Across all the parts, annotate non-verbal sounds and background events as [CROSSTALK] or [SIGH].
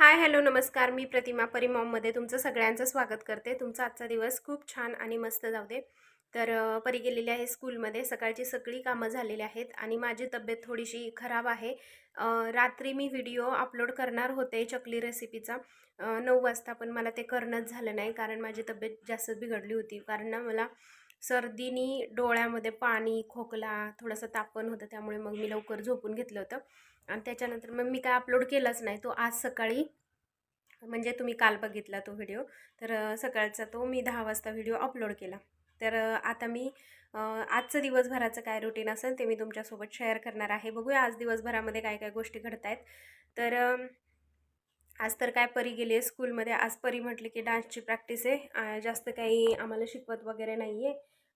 Hi hello नमस्कार. मी प्रतिमा परिमॉममध्ये तुमचं सगळ्यांचं स्वागत करते. तुमचा आजचा दिवस खूप छान आणि मस्त जाऊ दे. तर परी गेलेली आहे स्कूलमध्ये. सकाळची सगळी कामं झालेली आहेत आणि माझी तब्येत थोडीशी खराब आहे. रात्री मी व्हिडिओ अपलोड करणार होते चकली रेसिपीचा. नऊ वाजता पण मला ते करणंच झालं नाही कारण माझी तब्येत जास्त बिघडली होती. कारण ना मला सर्दीनी डोळ्यामध्ये पाणी खोकला थोडंसं तापण होतं. त्यामुळे मग मी लवकर झोपून घेतलं होतं. आणि त्याच्यानंतर मग मी काय अपलोड केलाच नाही. तो आज सकाळी म्हणजे तुम्ही काल बघितला तो व्हिडिओ तर सकाळचा तो मी दहा वाजता व्हिडिओ अपलोड केला. तर आता मी आजचं दिवसभराचं काय रुटीन असेल ते मी तुमच्यासोबत शेअर करणार आहे. बघूया आज दिवसभरामध्ये काय काय गोष्टी घडत आहेत. तर आज तर काय परी गेली आहे स्कूलमध्ये आज परी म्हटली की डान्सची प्रॅक्टिस आहे. जास्त काही आम्हाला शिकवत वगैरे नाही आहे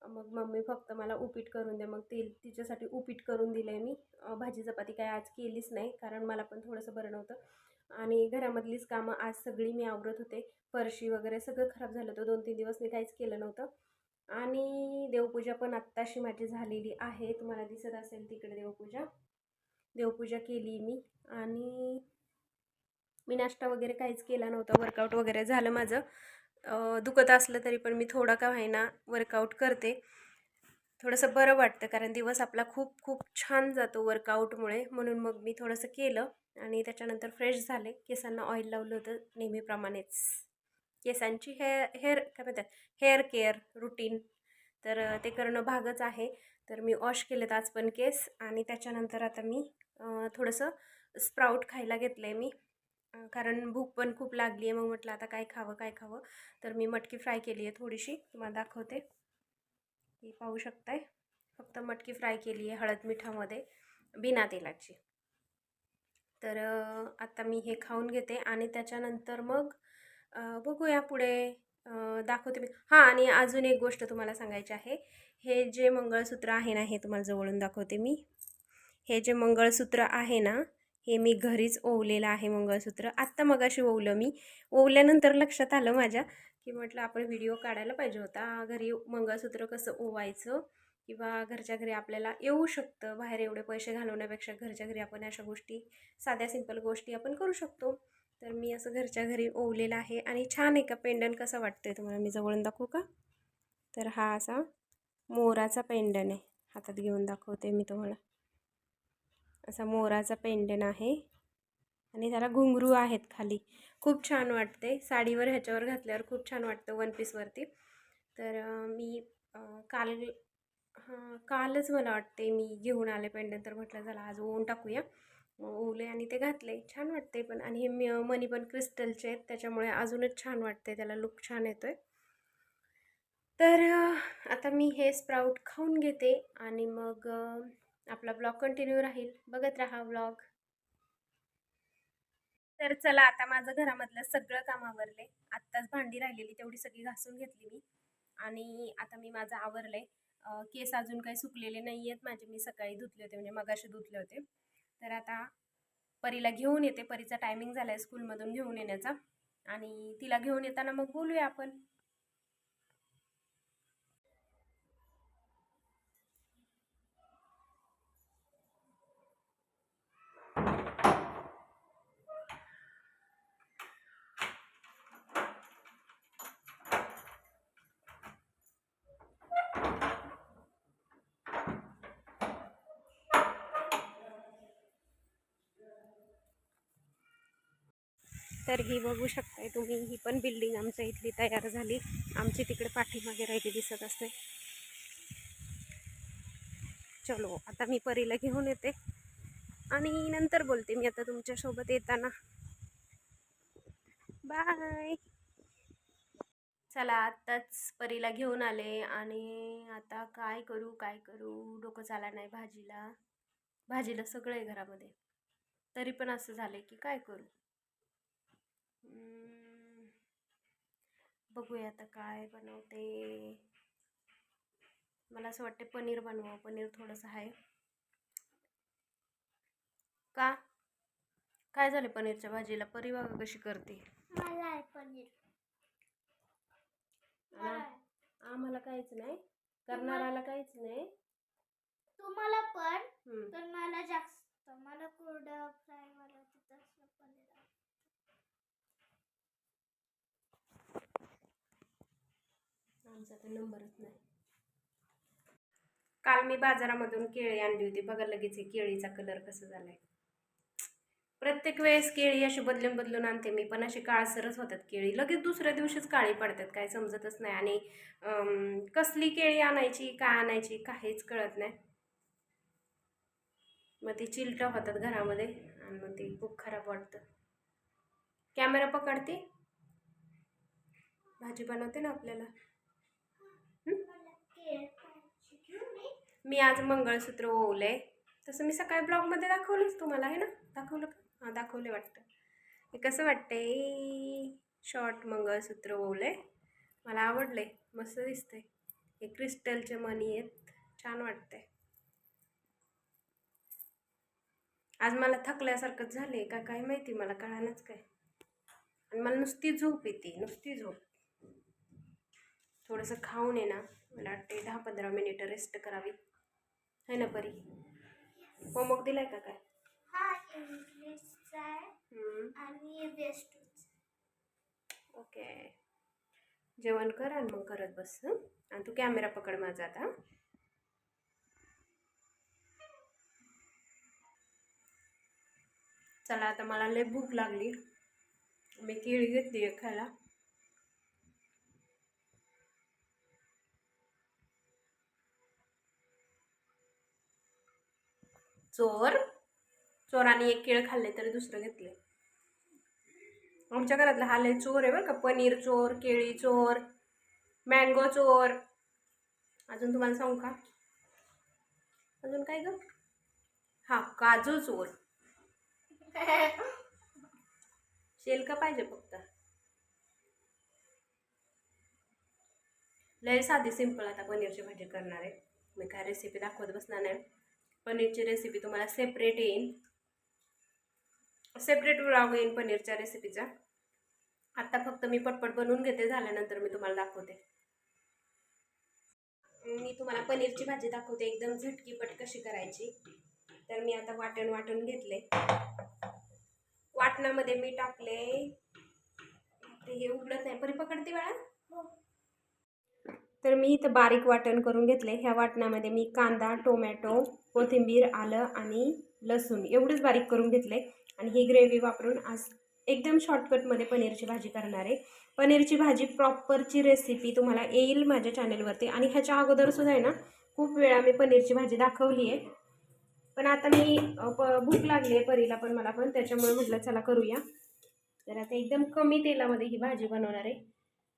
मग मम्मी फक्त मला उपीट करून दे मग तेल तिच्यासाठी उपीट करून दिलं आहे मी भाजी चपाती काय आज केलीच नाही कारण मला पण थोडंसं बरं नव्हतं. आणि घरामधलीच कामं आज सगळी मी आवरत होते. फरशी वगैरे सगळं खराब झालं होतं दोन तीन दिवस मी काहीच केलं नव्हतं. आणि देवपूजा पण आत्ताशी माझी झालेली आहे. तुम्हाला दिसत असेल तिकडे देवपूजा. देवपूजा केली मी. आणि मी नाश्ता वगैरे काहीच केला नव्हता. वर्कआउट वगैरे झालं माझं. दुखत असलं तरी पण मी थोडा का व्हायना वर्कआउट करते. थोडंसं बरं वाटतं कारण दिवस आपला खूप खूप छान जातो वर्कआउटमुळे म्हणून मग मी थोडंसं केलं आणि त्याच्यानंतर फ्रेश झाले. केसांना ऑइल लावलं होतं नेहमीप्रमाणेच. केसांची हेअर हेअर काय म्हणतात? हेअर केअर रुटीन तर ते करणं भागच आहे. तर मी वॉश केलेत आज पण केस आणि त्याच्यानंतर आता मी थोडंसं स्प्राऊट खायला घेतलं आहे मी. कारण भूक पण खूप लागली आहे मग म्हटलं आता काय खावं काय खावं. तर मी मटकी फ्राय केली आहे थोडीशी. तुम्हाला दाखवते. ही पाहू शकताय. फक्त मटकी फ्राय केली आहे हळद मिठामध्ये बिना तेलाची. तर आता मी हे खाऊन घेते आणि त्याच्यानंतर मग बघूया पुढे दाखवते मी. हां आणि अजून एक गोष्ट तुम्हाला सांगायची आहे. हे जे मंगळसूत्र आहे ना हे तुम्हाला जवळून दाखवते मी. हे जे मंगळसूत्र आहे ना हे मी घरीच ओवलेलं आहे मंगळसूत्र. आत्ता मगाशी ओवलं मी. ओवल्यानंतर लक्षात आलं माझ्या की म्हटलं आपण व्हिडिओ काढायला पाहिजे होता. घरी मंगळसूत्र कसं ओवायचं किंवा घरच्या घरी आपल्याला येऊ शकतं. बाहेर एवढे पैसे घालवण्यापेक्षा घरच्या घरी आपण अशा गोष्टी साध्या सिंपल गोष्टी आपण करू शकतो. तर मी असं घरच्या घरी ओवलेलं आहे आणि छान आहे का पेंडन कसं वाटतंय तुम्हाला मी जवळून दाखवू का? तर हा असा मोराचा पेंडन आहे. हातात घेऊन दाखवते मी तुम्हाला. असा मोराचा पेंडन आहे. आणि त्याला घुंगरू आहेत खाली. खूप छान वाटते. साडीवर ह्याच्यावर घातल्यावर खूप छान वाटतं वन पीसवरती तर मी काल हां कालच मला वाटते मी घेऊन आले पेंडन तर म्हटलं चला आज ओवून टाकूया. ओले ओवले आणि ते घातले. छान वाटते पण. आणि हे मी मनी पण क्रिस्टलचे आहेत. त्याच्यामुळे अजूनच छान वाटते. त्याला लुक छान येतो आहे तर आता मी हे स्प्राऊट खाऊन घेते. आणि मग आपला ब्लॉग कंटिन्यू राहील. बघत राहा ब्लॉग. तर चला आता माझं घरामधलं सगळं काम आवरले आत्ताच भांडी राहिलेली तेवढी सगळी घासून घेतली मी. आणि आता मी माझं आवरले केस अजून काही सुकलेले नाही आहेत माझे मी सकाळी धुतले होते म्हणजे मगाशी धुतले होते. तर आता परीला घेऊन येते. परीचा टायमिंग झाला आहे स्कूलमधून घेऊन येण्याचा. आणि तिला घेऊन येताना मग बोलूया आपण. तर ही बघू शकताय तुम्ही ही पण बिल्डिंग आमच्या इथली तयार झाली. आमची तिकडे पाठीमागे राहिली दिसत असते. चलो आता मी परीला घेऊन येते. आणि नंतर बोलते मी आता तुमच्यासोबत येताना. बाय चला आत्ताच परीला घेऊन आले आणि आता काय करू काय करू? डोकं चाला नाही भाजीला. भाजीला सगळं आहे घरामध्ये. तरी पण असं झालं की काय करू? बघूया आता काय बनवते. मला असं वाटते पनीर बनवावं. पनीर थोडंसं आहे का? काय झालं पनीरच्या भाजीला? परी बघा कशी करते. आम्हाला काहीच नाही. करणाऱ्याला काहीच नाही. तुम्हाला पण. पण मला जास्त. मला कोरडं फ्राय मला तसं पनीर आवडतं. आमचा तर नंबरच नाही. काल मी बाजारामधून केळी आणली होती. बघा लगेच हे केळीचा कलर कसा झालाय. प्रत्येक वेळेस केळी अशी बदलून बदलून आणते मी पण अशी काळसरच होतात केळी. लगेच दुसऱ्या दिवशीच काळी पडतात काय समजतच नाही. आणि कसली केळी आणायची काय आणायची काहीच कळत नाही. मग ती चिलटं होतात घरामध्ये आणि मग ती खूप खराब वाटतं. कॅमेरा पकडते. भाजी बनवते ना आपल्याला मला केळ खायची. घेऊन ये. मी आज मंगळसूत्र ओवलंय. तसं मी सकाळी ब्लॉगमध्ये दाखवलंच तुम्हाला आहे ना? दाखवलं का? हां दाखवले वाटतं. हे कसं वाटतंय? शॉर्ट मंगळसूत्र ओवलंय. मला आवडलंय. मस्त दिसतंय. हे क्रिस्टलचे मणी आहेत. छान वाटतंय. आज मला थकल्यासारखंच झाले का? काय माहिती? मला कळानच काय. आणि मला नुसती झोप येते. नुसती झोप. थोडंसं खाऊन आहे ना. मला वाटते दहा पंधरा मिनिटं रेस्ट करावी. है ना परी? होमवर्क दिलाय का काय? हा ओके. जेवण कर आणि मग करत बस? आणि तू कॅमेरा पकड माझा आता? चला आता मला लय भूक लागली. मी केळी घेतली आहे खायला. चोर चोराने एक केळ खाल्ले तरी दुसरं घेतले आमच्या घरातला हा लय चोर आहे बरं का. पनीर चोर केळी चोर मँगो चोर. अजून तुम्हाला सांगू का? अजून काय ग? हा काजू चोर. शेल का पाहिजे फक्त? लय साधी सिंपल आता पनीरची भाजी करणार आहे. मी काय रेसिपी दाखवत बसणार नाही. पनीरची रेसिपी तुम्हाला सेपरेट येईन. सेपरेट व्लॉग येईन पनीरच्या रेसिपीचा आत्ता फक्त मी पटपट बनवून घेते झाल्यानंतर मी तुम्हाला दाखवते. मी तुम्हाला पनीरची भाजी दाखवते एकदम झटकीपट कशी करायची. तर मी आता वाटण वाटून घेतले. वाटणामध्ये मी टाकले. ते हे उघडत नाही. परी पकडते बाळा. हो. तर मी इथं बारीक वाटण करून घेतले. ह्या वाटणामध्ये मी कांदा टोमॅटो कोथिंबीर आलं आणि लसूण एवढंच बारीक करून घेतले आणि ही ग्रेव्ही वापरून आज एकदम शॉर्टकटमध्ये पनीरची भाजी करणार आहे. पनीरची भाजी प्रॉपरची रेसिपी तुम्हाला येईल माझ्या चॅनेलवरती आणि ह्याच्या अगोदरसुद्धा आहे ना खूप वेळा मी पनीरची भाजी दाखवली आहे. पण आता मी प भूक लागली आहे परीला पण मला पण त्याच्यामुळे म्हटलं चला करूया. तर आता एकदम कमी तेलामध्ये ही भाजी बनवणार आहे.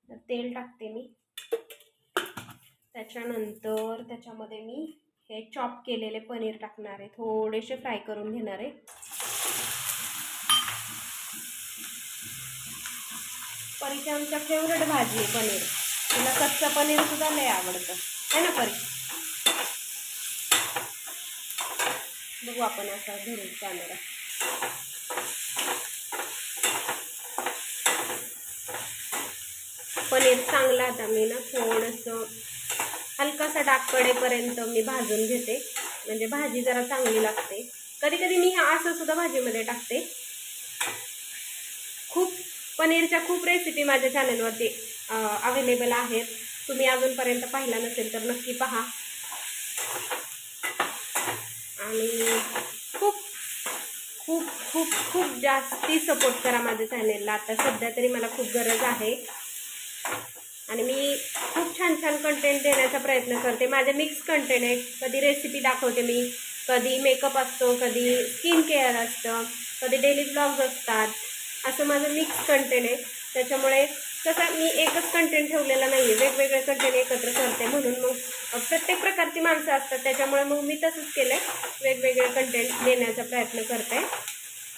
तर तेल टाकते मी. त्याच्यानंतर त्याच्यामध्ये मी हे चॉप केलेले पनीर टाकणार आहे. थोडेसे फ्राय करून घेणार आहे. परीची आमच्या फेवरेट भाजी आहे पनीर. तिला कच्चं पनीर सुद्धा लय आवडतं. है ना परी? बघू आपण असा धरून कॅमेरा पनीर चांगलं आता मी ना थोडंसं हलकासा डाग पडेपर्यंत मी भाजून घेते. म्हणजे भाजी जरा चांगली लागते. कधी कधी मी असं सुद्धा भाजीमध्ये टाकते. खूप पनीरच्या खूप रेसिपी माझ्या चॅनलवरती अवेलेबल आहेत. तुम्ही अजूनपर्यंत पाहिला नसेल तर नक्की पहा. आणि खूप खूप खूप खूप जास्ती सपोर्ट करा माझ्या चॅनेलला आता सध्या तरी मला खूप गरज आहे. आणि मी खूप छान छान कंटेंट देण्याचा प्रयत्न करते. माझे मिक्स कंटेंट आहे कधी रेसिपी दाखवते मी कधी मेकअप असतो कधी स्किन केअर असतं कधी डेली ब्लॉग्स असतात. असं माझं मिक्स कंटेंट आहे. त्याच्यामुळे कसं मी एकच कंटेंट ठेवलेला नाही आहे वेगवेगळे कंटेंट एकत्र करते. म्हणून मग प्रत्येक प्रकारची माणसं असतात. त्याच्यामुळे मग मी तसंच केलं आहे वेगवेगळे कंटेंट देण्याचा प्रयत्न करते.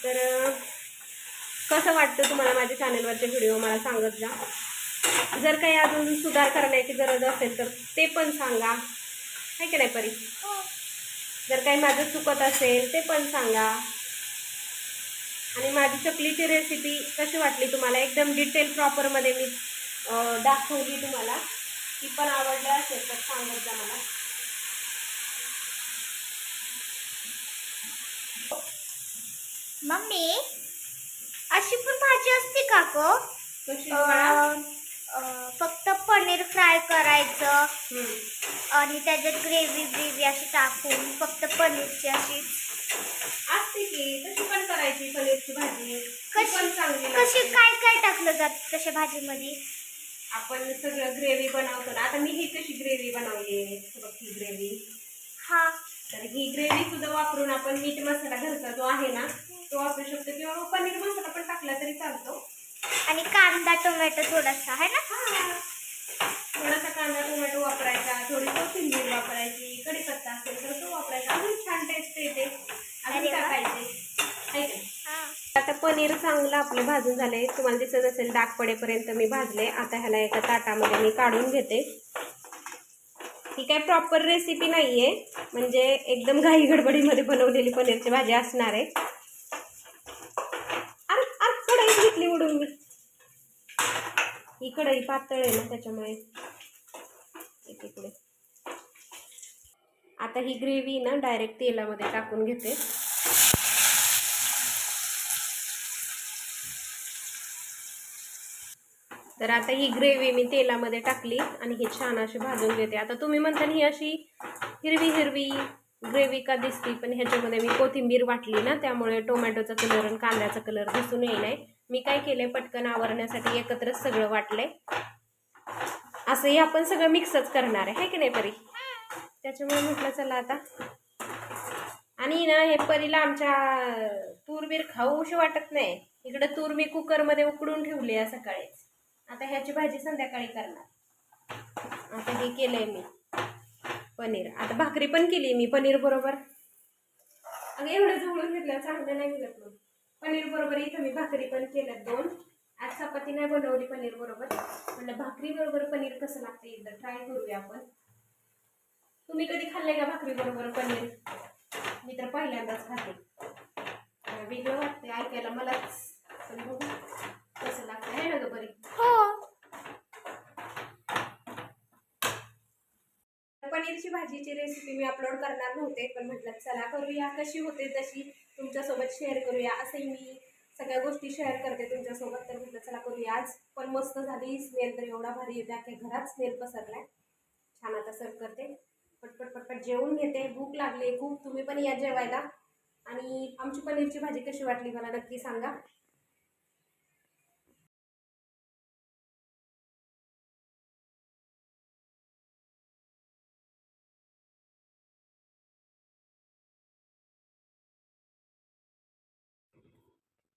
तर कसं वाटतं तुम्हाला माझ्या चॅनलवरचे व्हिडिओ मला सांगत जा. जर काही अजून सुधार करण्याची गरज असेल तर ते पण सांगा. आहे की नाही परी? हो. जर काही माझं चुकत असेल ते पण सांगा. आणि माझी चकलीची रेसिपी कशी वाटली तुम्हाला? एकदम डिटेल प्रॉपरमध्ये मी दाखवली तुम्हाला. ती पण आवडली असेल तर सांगत जा मला. मम्मी अशी पण भाजी असते का ग? कशी? फक्त पनीर फ्राय करायचं. आणि त्याच्यात ग्रेव्ही बिव्ही अशी टाकून फक्त पनीरची अशी असते की तशी पण करायची पनीरची भाजी. कशी कशी. काय काय टाकलं जात तशा भाजीमध्ये? आपण सगळं ग्रेव्ही बनवतो ना. आता मी ही कशी ग्रेव्ही बनवली आहे. बघ ही ग्रेव्ही. हा. तर ही ग्रेव्ही सुद्धा वापरून आपण मीठ मसाला घरचा जो आहे ना तो वापरू शकतो. किंवा पनीर मसाला पण टाकला तरी चालतो. आणि कांदा टोमॅटो थोडासा आहे ना? थोडासा कांदा टोमॅटो वापरायचा थोडी कोथिंबीर वापरायची कढीपत्ता असेल तर तो वापरायचा. अजून छान टेस्ट येते. अजून. टाकायचे? हा आता पनीर चांगलं आपलं भाजून झालंय. तुम्हाला दिसत असेल डाग पडेपर्यंत मी भाजले. आता ह्याला एका ताटामध्ये मी काढून घेते. ही काय प्रॉपर रेसिपी नाहीये. म्हणजे एकदम घाई गडबडीमध्ये बनवलेली पनीरची भाजी असणार आहे अरे अरे कढई घेतली उडून मी ही कढई पातळ आहे ना त्याच्यामुळे. एकीकडे. आता ही ग्रेव्ही ना डायरेक्ट तेलामध्ये टाकून घेते. तर आता ही ग्रेव्ही मी तेलामध्ये टाकली आणि ही छान अशी भाजून घेते. आता तुम्ही म्हणता ही अशी हिरवी हिरवी ग्रेव्ही का दिसती पण ह्याच्यामध्ये मी कोथिंबीर वाटली ना त्यामुळे टोमॅटोचा कलर आणि कांद्याचा कलर दिसून येईल मी काय केलंय पटकन आवरण्यासाठी एकत्रच सगळं वाटलंय. असंही आपण सगळं मिक्सच करणार आहे की नाही परी? त्याच्यामुळे म्हटलं चला आता. आणि ना हे परीला आमच्या तूरबीर खाऊशी वाटत नाही. इकडं तूर मी कुकरमध्ये उकडून ठेवली आहे सकाळीच आता ह्याची भाजी संध्याकाळी करणार. आता हे केलंय मी. पनीर. आता भाकरी पण केली मी पनीर बरोबर. अगं एवढं जवळून घेतलं चांगलं नाही मिळत मग. पनीर बरोबर इथं मी भाकरी पण केलं दोन. आज चपाती नाही बनवली पनीर बरोबर. म्हणलं भाकरी बरोबर पनीर कसं लागतं एकदा ट्राय करूया आपण. तुम्ही कधी खाल्लंय का भाकरी बरोबर पनीर? मी तर पहिल्यांदाच खाते. वेगळं वाटतंय ऐकायला मलाच. पण बघू कसं लागतं आहे ना ग बरी हो. पनीरची भाजीची रेसिपी मी अपलोड करणार नव्हते पण म्हटलं चला करूया कशी होते तशी तुमच्यासोबत शेअर करूया असंही मी सगळ्या गोष्टी शेअर करते तुमच्यासोबत. तर म्हटलं चला करूया आज. पण मस्त झाली स्मेल तर एवढा भारी येते अख्या घरात स्मेल पसरलाय. छान आता सर्व करते. पटपट पटपट जेवून घेते. भूक लागली खूप. तुम्ही पण या जेवायला. आणि आमची पनीरची भाजी कशी वाटली मला नक्की सांगा.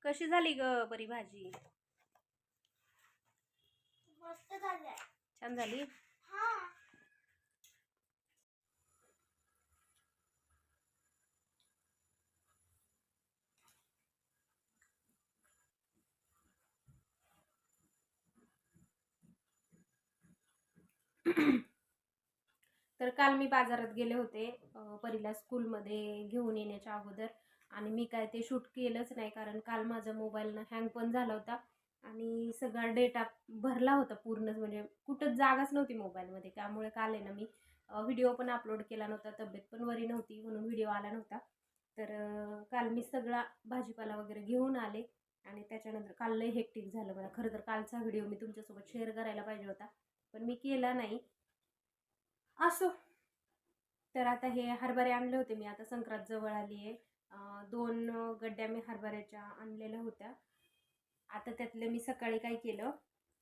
कशी झाली ग बरी भाजी? छान झाली? हा. तर काल मी बाजारात गेले होते परीला स्कूलमध्ये घेऊन येण्याच्या अगोदर. आणि मी काय ते शूट केलंच नाही कारण काल माझा मोबाईलनं हँग पण झाला होता. आणि सगळा डेटा भरला होता पूर्णच म्हणजे कुठंच जागाच नव्हती मोबाईलमध्ये त्यामुळे काल आहे ना मी व्हिडिओ पण अपलोड केला नव्हता तब्येत पण वरी नव्हती म्हणून व्हिडिओ आला नव्हता. तर काल मी सगळा भाजीपाला वगैरे घेऊन आले आणि त्याच्यानंतर काल लय हेक्टिक झालं मला. खरं तर कालचा व्हिडिओ मी तुमच्यासोबत शेअर करायला पाहिजे होता पण मी केला नाही. असो. तर आता हे हरभरे आणले होते मी आता संक्रांत जवळ आली आहे. दोन गड्ड्या मी हरभऱ्याच्या आणलेल्या होत्या. आता त्यातलं मी सकाळी काय केलं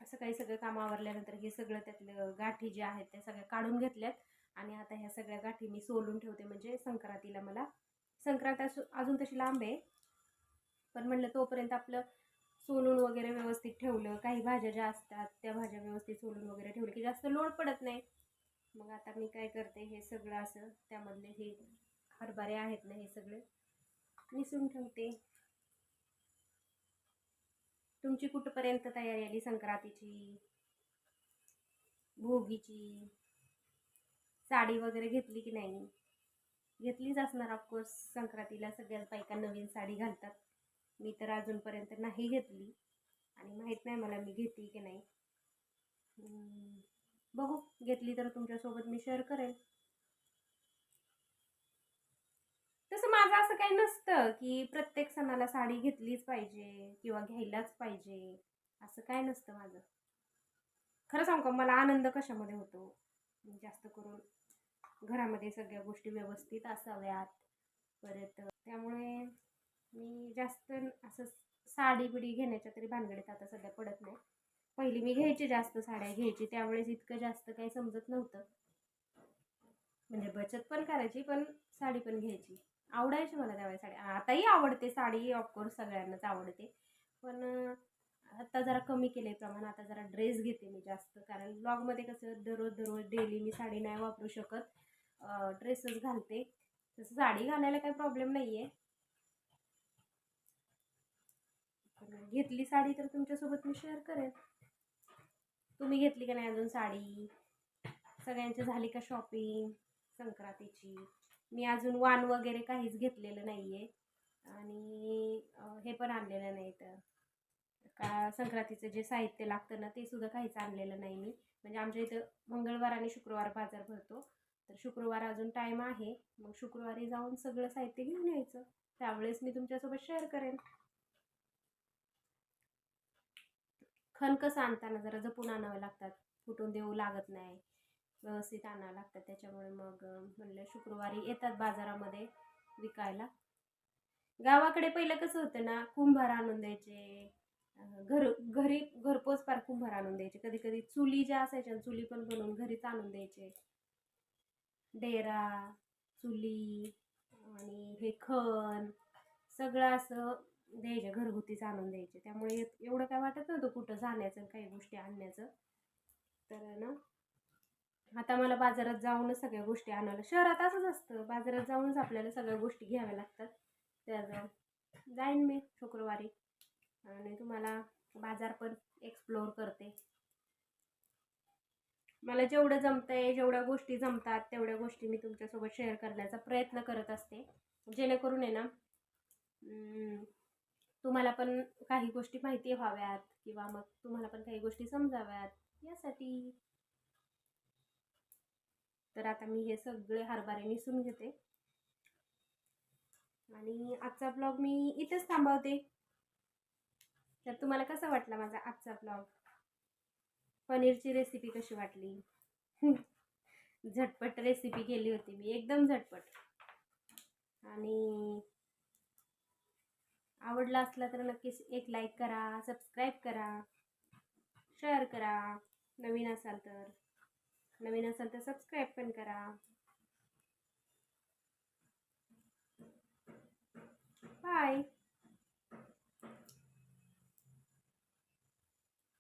सकाळी सगळं काम आवरल्यानंतर हे सगळं त्यातलं गाठी जे आहेत त्या सगळ्या काढून घेतल्यात आणि आता ह्या सगळ्या गाठी मी सोलून ठेवते. म्हणजे संक्रांतीला मला संक्रांत असू अजून तशी लांब आहे पण म्हणलं तोपर्यंत आपलं सोलून वगैरे व्यवस्थित ठेवलं. काही भाज्या ज्या असतात त्या भाज्या व्यवस्थित सोलून वगैरे ठेवलं की जास्त लोड पडत नाही. मग आता मी काय करते हे सगळं असं त्यामधले हे हरभरे आहेत ना हे सगळे निसून ठेवते. तुमची कुठपर्यंत तयारी आली संक्रांतीची? भोगीची? साडी वगैरे घेतली की नाही? घेतलीच असणार ऑफकोर्स संक्रांतीला सगळ्याच बायका नवीन साडी घालतात. मी तर अजूनपर्यंत नाही घेतली आणि माहीत नाही मला मी घेतली की नाही. बघू घेतली तर तुमच्यासोबत मी शेअर करेन. तसं माझं असं काही नसतं की प्रत्येक सणाला साडी घेतलीच पाहिजे किंवा घ्यायलाच पाहिजे. असं काय नसतं माझं. खरं सांगू का मला आनंद कशामध्ये होतो? जास्त करून घरामध्ये सगळ्या गोष्टी व्यवस्थित असाव्यात. परत त्यामुळे मी जास्त असं साडी बिडी घेण्याच्या तरी भानगडीत आता सध्या पडत नाही. पहिली मी घ्यायची जास्त साड्या घ्यायची त्यावेळेस इतकं जास्त काही समजत नव्हतं. म्हणजे बचत पण करायची पण साडी पण घ्यायची. आवडायची मला त्यावेळेस साडी. आताही आवडते साडी ऑफकोर्स सगळ्यांनाच आवडते. पण आता जरा कमी केले प्रमाण आता जरा ड्रेस घेते मी जास्त. कारण ब्लॉगमध्ये कसं दररोज दररोज डेली मी साडी नाही वापरू शकत. ड्रेसच घालते. तसं साडी घालायला काही प्रॉब्लेम नाही आहे घेतली साडी तर तुमच्यासोबत मी शेअर करेन. तुम्ही घेतली का नाही अजून साडी? सगळ्यांची झाली का शॉपिंग संक्रांतीची? मी अजून वाण वगैरे काहीच घेतलेलं नाही आहे आणि हे पण आणलेलं नाही तर का संक्रांतीचं जे साहित्य लागतं ना ते सुद्धा काहीच आणलेलं नाही मी. म्हणजे आमच्या इथं मंगळवार आणि शुक्रवार बाजार भरतो. तर शुक्रवार अजून टाईम आहे. मग शुक्रवारी जाऊन सगळं साहित्य घेऊन यायचं. त्यावेळेस मी तुमच्यासोबत शेअर करेन. खण कसं आणताना जरा जपून आणावं लागतात. फुटून देऊ लागत नाही. व्यवस्थित आणावं लागतात त्याच्यामुळे मग म्हणलं शुक्रवारी येतात बाजारामध्ये विकायला. गावाकडे पहिलं कसं होतं ना कुंभार आणून द्यायचे. घर घरी घरपोच पार कुंभार आणून द्यायचे. कधी कधी चुली ज्या असायच्या ना, चुली पण बनवून घरीच आणून द्यायचे. डेरा चुली आणि हे खण सगळं असं द्यायचे घरगुतीच आणून द्यायचे. त्यामुळे एवढं काय वाटत नव्हतं कुठं जाण्याचं काही गोष्टी आणण्याचं. तर ना आता मला बाजारात जाऊनच सगळ्या गोष्टी आणायला शहरात असंच असतं. बाजारात जाऊनच आपल्याला सगळ्या गोष्टी घ्याव्या लागतात. तर जाईन मी शुक्रवारी. आणि तुम्हाला बाजार पण एक्सप्लोअर करते. मला जेवढं जमतंय जेवढ्या गोष्टी जमतात तेवढ्या गोष्टी मी तुमच्यासोबत शेअर करण्याचा प्रयत्न करत असते. जेणेकरून आहे ना तुम्हाला पण काही गोष्टी माहिती व्हाव्यात किंवा मग तुम्हाला पण काही गोष्टी समजाव्यात. यासाठी तर आता मी हे सगळे हरभरे निसून घेते. आणि आजचा ब्लॉग मी इथेच थांबवते. तर तुम्हाला कसा वाटला माझा आजचा ब्लॉग पनीरची रेसिपी कशी वाटली? [LAUGHS] झटपट रेसिपी केली होती मी एकदम झटपट. आणि आवडला असला तर नक्कीच एक लाईक करा सबस्क्राईब करा शेअर करा नवीन असाल तर. नवीन असाल तर सबस्क्राईब पण करा. बाय